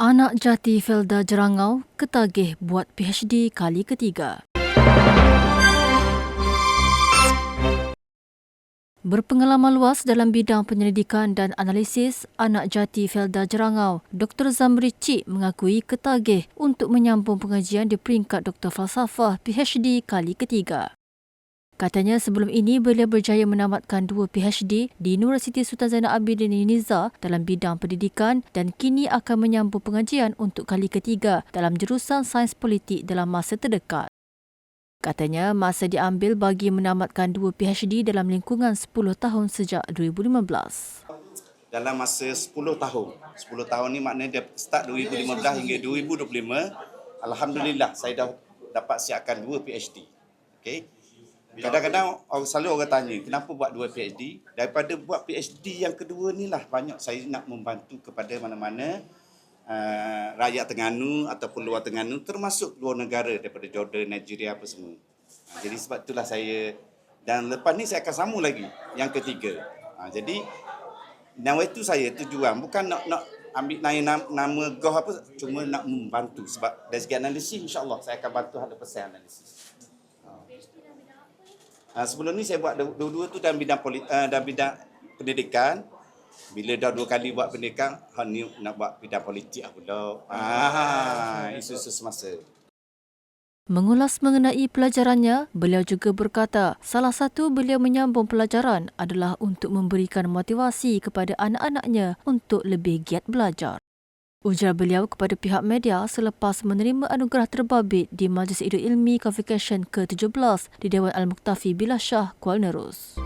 Anak jati Felda Jerangau ketagih buat PhD kali ketiga. Berpengalaman luas dalam bidang penyelidikan dan analisis, anak jati Felda Jerangau, Dr. Zamri Cik mengakui ketagih untuk menyambung pengajian di peringkat Dr. Falsafah PhD kali ketiga. Katanya sebelum ini beliau berjaya menamatkan dua PhD di Universiti Sultan Zainal Abidin Niza dalam bidang pendidikan dan kini akan menyambung pengajian untuk kali ketiga dalam jurusan Sains Politik dalam masa terdekat. Katanya masa diambil bagi menamatkan dua PhD dalam lingkungan 10 tahun sejak 2015 dalam masa 10 tahun. 10 tahun ni maknanya dia start 2015 hingga 2025. Alhamdulillah saya dah dapat siapkan dua PhD. Okey. Kadang-kadang orang selalu orang tanya, kenapa buat dua PhD? Daripada buat PhD yang kedua ni lah banyak saya nak membantu kepada mana-mana uh, rakyat Terengganu ataupun luar Terengganu termasuk luar negara daripada Jordan, Nigeria apa semua. Uh, jadi sebab itulah saya dan lepas ni saya akan sambung lagi yang ketiga. Uh, jadi nama itu saya tujuan bukan nak nak ambil naik nama, nama goh apa cuma nak membantu sebab dari segi analisis insya-Allah saya akan bantu 100% analisis. Uh, sebelum ni saya buat dua-dua tu dalam bidang polit, uh, dalam bidang pendidikan. Bila dah dua kali buat pendidikan, ha ni nak buat bidang politik lah pula. Ah, isu-isu semasa. Mengulas mengenai pelajarannya, beliau juga berkata salah satu beliau menyambung pelajaran adalah untuk memberikan motivasi kepada anak-anaknya untuk lebih giat belajar. Ujar beliau kepada pihak media selepas menerima anugerah terbabit di Majlis Idul Ilmi Convocation ke-17 di Dewan Al-Muktafi Bilashah, Kuala Nerus.